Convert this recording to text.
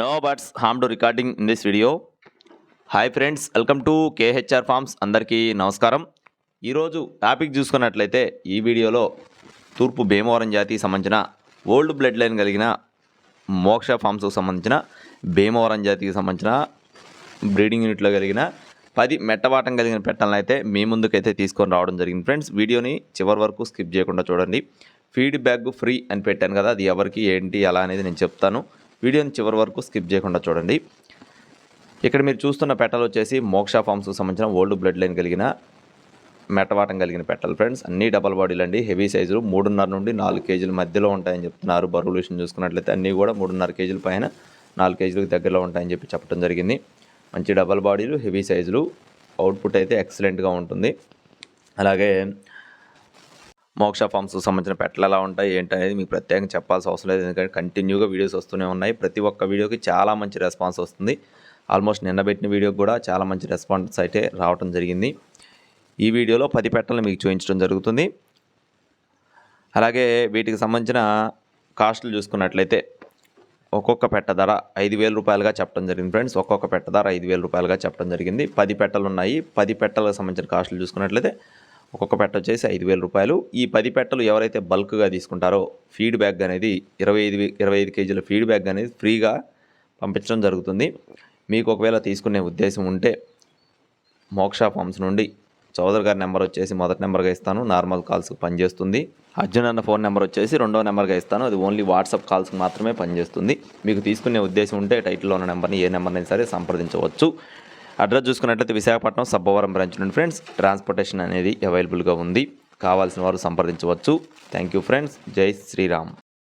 No birds harm to recording in this video hi friends welcome to KHR farms అందరికీ నమస్కారం. ఈరోజు topic చూసుకున్నట్లయితే ఈ వీడియోలో తూర్పు భీమవరం జాతికి సంబంధించిన ఓల్డ్ బ్లడ్ లైన్ కలిగిన మోక్ష ఫార్మ్స్కు సంబంధించిన భీమవరం జాతికి సంబంధించిన బ్రీడింగ్ యూనిట్లో కలిగిన పది మెట్టవాటం కలిగిన పెట్టలను అయితే మీ ముందుకైతే తీసుకొని రావడం జరిగింది ఫ్రెండ్స్ వీడియోని చివరి వరకు స్కిప్ చేయకుండా చూడండి. ఫీడ్బ్యాక్ ఫ్రీ అని పెట్టాను కదా అది ఎవరికి ఏంటి ఎలా అనేది నేను చెప్తాను. వీడియోని చివరి వరకు స్కిప్ చేయకుండా చూడండి. ఇక్కడ మీరు చూస్తున్న పెట్టలు వచ్చేసి మోక్ష ఫార్మ్స్కి సంబంధించిన ఓల్డ్ బ్లడ్ లైన్ కలిగిన మెటవాటం కలిగిన పెట్టలు ఫ్రెండ్స్. అన్ని డబల్ బాడీలు అండి. హెవీ సైజులు మూడున్నర నుండి నాలుగు కేజీల మధ్యలో ఉంటాయని చెప్తున్నారు. బరువులు విషయం చూసుకున్నట్లయితే అన్నీ కూడా మూడున్నర కేజీల పైన నాలుగు కేజీలకు దగ్గరలో ఉంటాయని చెప్పి చెప్పడం జరిగింది. మంచి డబల్ బాడీలు హెవీ సైజులు. అవుట్పుట్ అయితే ఎక్సలెంట్గా ఉంటుంది. అలాగే మోక్ష ఫార్మ్స్కి సంబంధించిన పెట్టలు ఎలా ఉంటాయి ఏంటి అనేది మీకు ప్రత్యేకంగా చెప్పాల్సిన అవసరం లేదు. ఎందుకంటే కంటిన్యూగా వీడియోస్ వస్తూనే ఉన్నాయి. ప్రతి ఒక్క వీడియోకి చాలా మంచి రెస్పాన్స్ వస్తుంది. ఆల్మోస్ట్ నిన్న పెట్టిన వీడియోకి కూడా చాలా మంచి రెస్పాన్స్ అయితే రావడం జరిగింది. ఈ వీడియోలో పది పెట్టలను మీకు చూపించడం జరుగుతుంది. అలాగే వీటికి సంబంధించిన కాస్ట్లు చూసుకున్నట్లయితే ఒక్కొక్క పెట్ట ధర ఐదు వేల రూపాయలుగా చెప్పడం జరిగింది ఫ్రెండ్స్. ఒక్కొక్క పెట్ట ధర ఐదు వేల రూపాయలుగా చెప్పడం జరిగింది. పది పెట్టలు ఉన్నాయి. పది పెట్టలకు సంబంధించిన కాస్టులు చూసుకున్నట్లయితే ఒక్కొక్క పెట్ట వచ్చేసి ఐదు వేల రూపాయలు. ఈ పది పెట్టలు ఎవరైతే బల్క్గా తీసుకుంటారో ఫీడ్బ్యాక్ అనేది ఇరవై ఐదు ఇరవై ఐదు కేజీల ఫీడ్బ్యాక్ అనేది ఫ్రీగా పంపించడం జరుగుతుంది. మీకు ఒకవేళ తీసుకునే ఉద్దేశం ఉంటే మోక్ష ఫార్మ్స్ నుండి చౌదరి గారి నెంబర్ వచ్చేసి మొదటి నెంబర్గా ఇస్తాను. నార్మల్ కాల్స్కి పనిచేస్తుంది. అర్జున్ అన్న ఫోన్ నెంబర్ వచ్చేసి రెండో నెంబర్గా ఇస్తాను. అది ఓన్లీ వాట్సాప్ కాల్స్కి మాత్రమే పనిచేస్తుంది. మీకు తీసుకునే ఉద్దేశం ఉంటే టైటిల్లో ఉన్న నెంబర్ని ఏ నెంబర్ని సరే సంప్రదించవచ్చు. అడ్రస్ చూసుకున్నట్లయితే విశాఖపట్నం సబ్బవరం బ్రాంచ్ నుండి ఫ్రెండ్స్ ట్రాన్స్పోర్టేషన్ అనేది అవైలబుల్గా ఉంది. కావాల్సిన వారు సంప్రదించవచ్చు. థ్యాంక్ యూ ఫ్రెండ్స్ జై శ్రీరామ్.